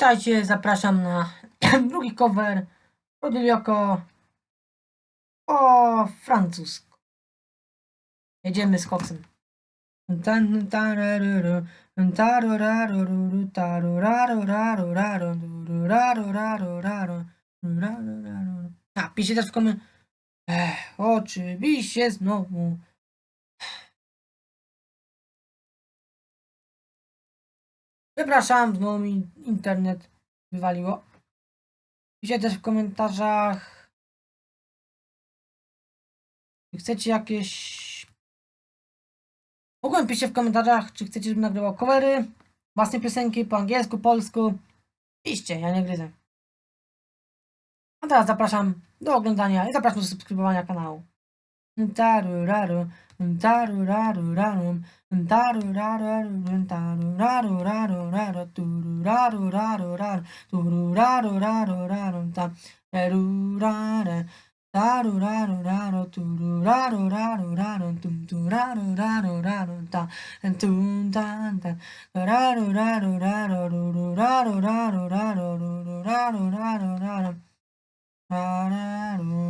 Witajcie, zapraszam na drugi cover Podylioko o francusku. Jedziemy z koksem. A, piszcie też w komentarzach. Ech, oczywiście znowu. Przepraszam, znowu mi internet wywaliło. Piszcie też w komentarzach. Czy chcecie jakieś. Mogłem piszcie w komentarzach, czy chcecie, żebym nagrywał covery, własne piosenki po angielsku, polsku. Piszcie, ja nie gryzę. A teraz zapraszam do oglądania i zapraszam do subskrybowania kanału. Daru-raru, daru-raru-rarum, daru-raru-rarum, daru-raru-raru-raru, duru-raru-raru-raru, duru-raru-raru-rarum, tam, raru-rara, daru-raru-raru, duru-raru-raru-rarum, dum-duraru-raru-rarum, tam, and dum-dan-dan, raru-raru-raru, duru-raru-raru-raru, duru-raru-raru-rarum, raru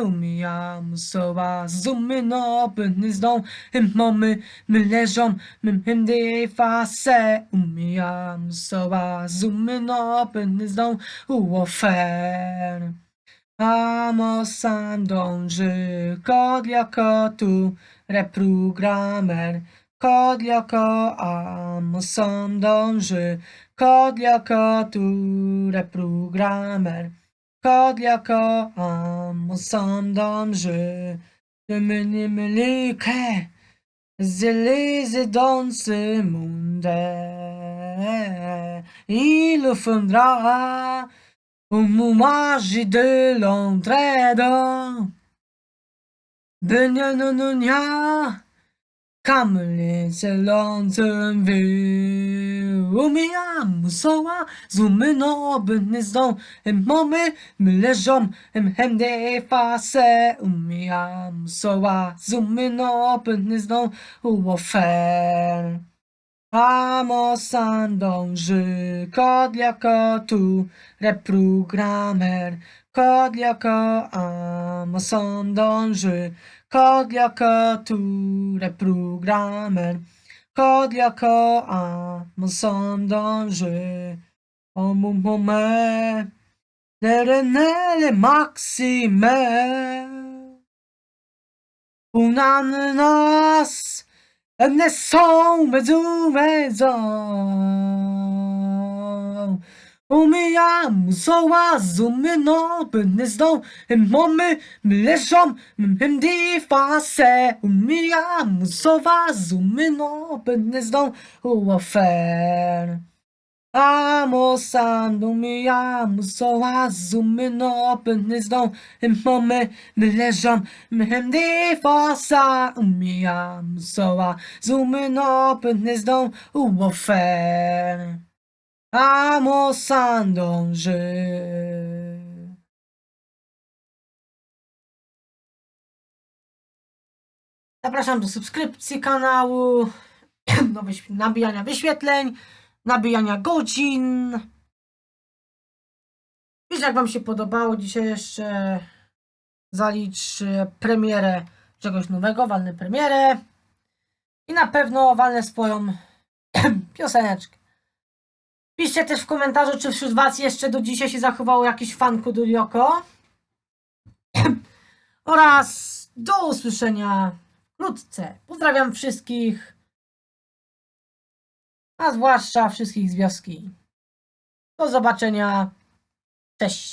pas vanet. Umiam soba zooming up and is down. And mommy, me leżą, me him de face. Ou offert. Amosam dąży, kod jako tu, reprogramer. Kod jako Amosam dąży, kod jako tu, reprogramer. Kod jako sandan je devenir lycée. Dans ce monde, il le fondra au de l'entraide. Commonly along the view. Umi amusoa, zoomin obin is don, and momi milejom, and hemde fase. Umi amusoa, zoomin obin is don, who will fail. Danger, code jako tu, reprogramer, code jako amos en danger, code jako tu, reprogramer, code jako And this song is always on. Umi oh, am so was umi no business do him mommy milishom him di fase umi am so was umi no business do who oh, affair. Sou azumino, benisdon, imome, me lejam, me de fossa, me amo, sou azumino, benisdon, o ofer. Amosando je. Zapraszam do subskrypcji kanału, do nabijania wyświetleń nabijania godzin. Wiesz, jak Wam się podobało. Dzisiaj jeszcze zalicz e, premierę czegoś nowego, walnę premierę. I na pewno walnę swoją pioseneczkę. Piszcie też w komentarzu, czy wśród Was jeszcze do dzisiaj się zachowało jakiś fan Kudulioko. Oraz do usłyszenia wkrótce. Pozdrawiam wszystkich a zwłaszcza wszystkich z wioski. Do zobaczenia. Cześć.